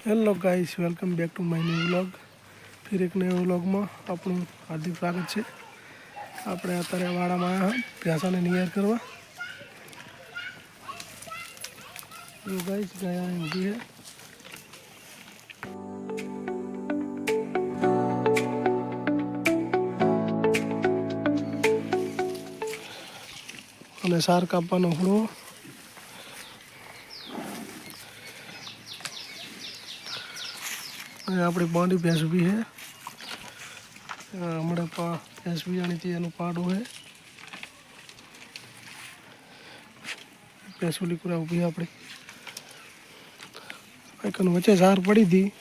Hello guys welcome back to my new vlog ફિર એક નવા વ્લોગમાં આપણું હાર્દિક સ્વાગત છે આપણે અત્યારે વાડામાં આવ્યા હા ભેંસાને નિયર કરવા જો ગાઈસ ગયા અહીં ઊભી છે અને સાર કાપવાનો હળવો આપણી બાંડી ભેંસ ભી છે. હમણાં પા ભેંસ હતી, એનું પાડું છે. ભેંસ ઓલી કુરા ઊભી આપણી. એકન વચ્ચે સાર પડી હતી.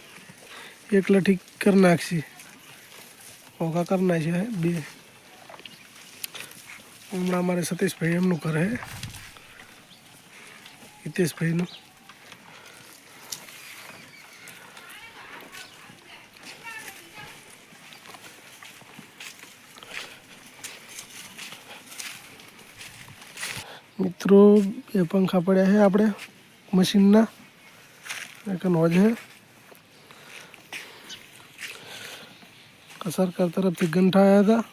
એકલા ઠીક કરી નાખશી. ઓગા કરી નાખશે બે. હમણાં અમારે સતીશભાઈ એમનું ઘર છે. હિતેશભાઈનું. મિત્રો બે પંખા પડ્યા છે આપણે મશીનના એક નોજ છે સરકાર તરફથી ગંઠા આવ્યા હતા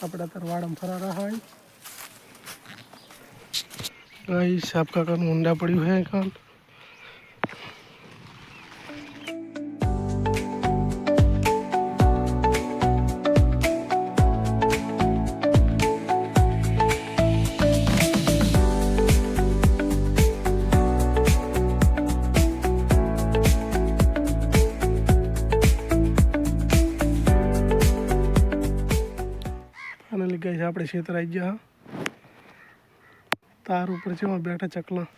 આપણે અત્યારે વાડમ ફરારા હોય ગાઈ સાપ કાકાનું ઊંડા પડ્યું છે કાન ફાઇનલી ગઈ આપણે ખેતર આવી ગયા તાર ઉપર છે બેઠા ચકલા.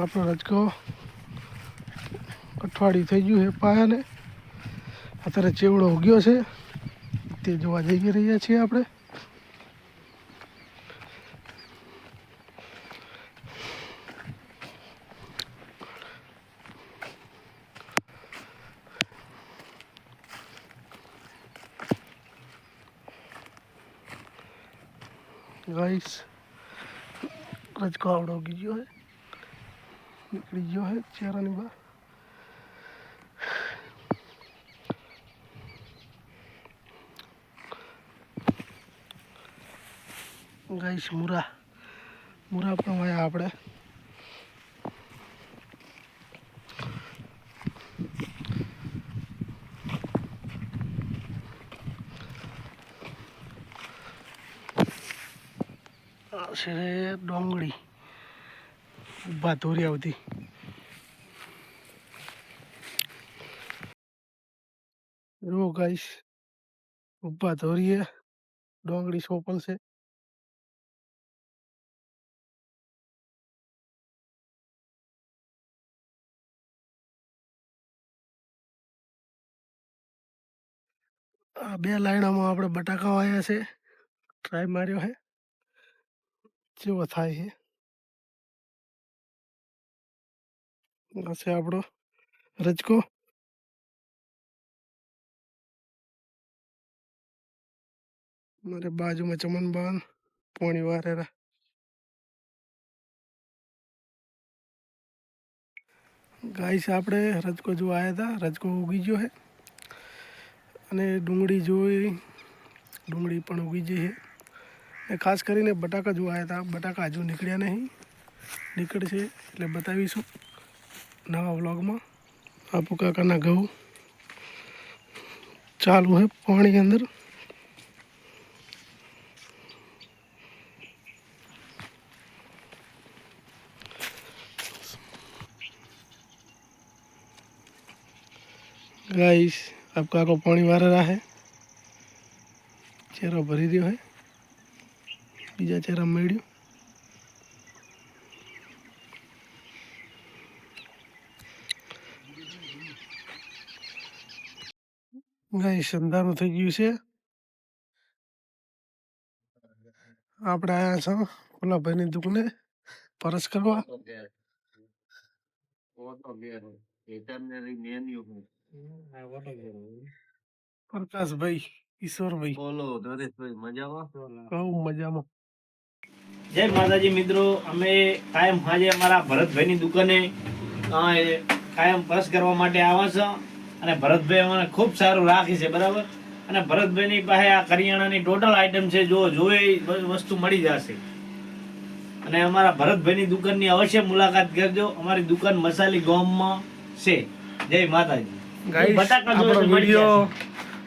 આપણો રજકો અઠવાડિયું થઈ ગયું છે, પાયાને. અત્યારે ચેવડો ઉગ્યો છે, તે જોવા જઈ રહ્યા છીએ આપણે. ગાઈસ રજકો આવડો ઉગી ગયો હે નીકળી ગયો હે ચહેરાની બહાર ગાઈસ મુરા મુરા પણ વાયા આપણે છે ડોંગળી. ઊભા ધોરી આવતી. જુઓ ગાઈશ ઊભા ધોરીએ ડોંગળી સોપલ છે આ બે લાઈનામાં આપણે બટાકા વાયા છે. ટ્રાય માર્યો છે જેવો થાય છે. આ છે આપણો રજકો. મારે બાજુમાં ચમનબાન પોણી વારેરા. ગાઈસ આપણે રજકો જોવા આવ્યા હતા રજકો ઉગી ગયો છે અને ડુંગળી જોઈ. ડુંગળી પણ ઉગી જઈ છે ખાસ કરીને બટાકા જો આવ્યા હતા બટાકા હજુ નીકળ્યા નહીં નીકળશે એટલે બતાવીશું નવા વ્લોગમાં આપુ કાકાના ઘઉં ચાલુ છે પાણી અંદર ગાઈસ આપ કાકો પાણી વારે રાહે ચહેરો ભરી રહ્યો હે બીજા ચહેરા મળ્યું. ગાઈસ અંધારું થઈ ગયું છે. આપણે આયા છો ઓલા ભાઈની દુકાને પરસ કરવા. પ્રકાશભાઈ ઈશ્વરભાઈ બોલો દરેશભાઈ મજામાં? બહુ મજામાં. જય માતાજી મિત્રો અમે કાયમ આજે અમારા ભરતભાઈની દુકાને કાયમ પરસ કરવા માટે આવ્યા છે. અને ભરતભાઈ અમને ખૂબ સારું રાખે છે બરાબર? અને ભરતભાઈની પાસે આ કરિયાણાની ટોટલ આઈટમ છે જો જોવે વસ્તુ મળી જશે. અને અમારા ભરતભાઈની દુકાનની અવશ્ય મુલાકાત કરજો. અમારી દુકાન મસાલી ગામમાં છે. જય માતાજી. વીડિયો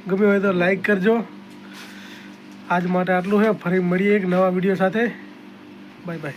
ગમ્યો હોય તો લાઈક કરજો. આજ માટે આટલું છે. ફરી મળીએ એક નવા વીડિયો સાથે. bye bye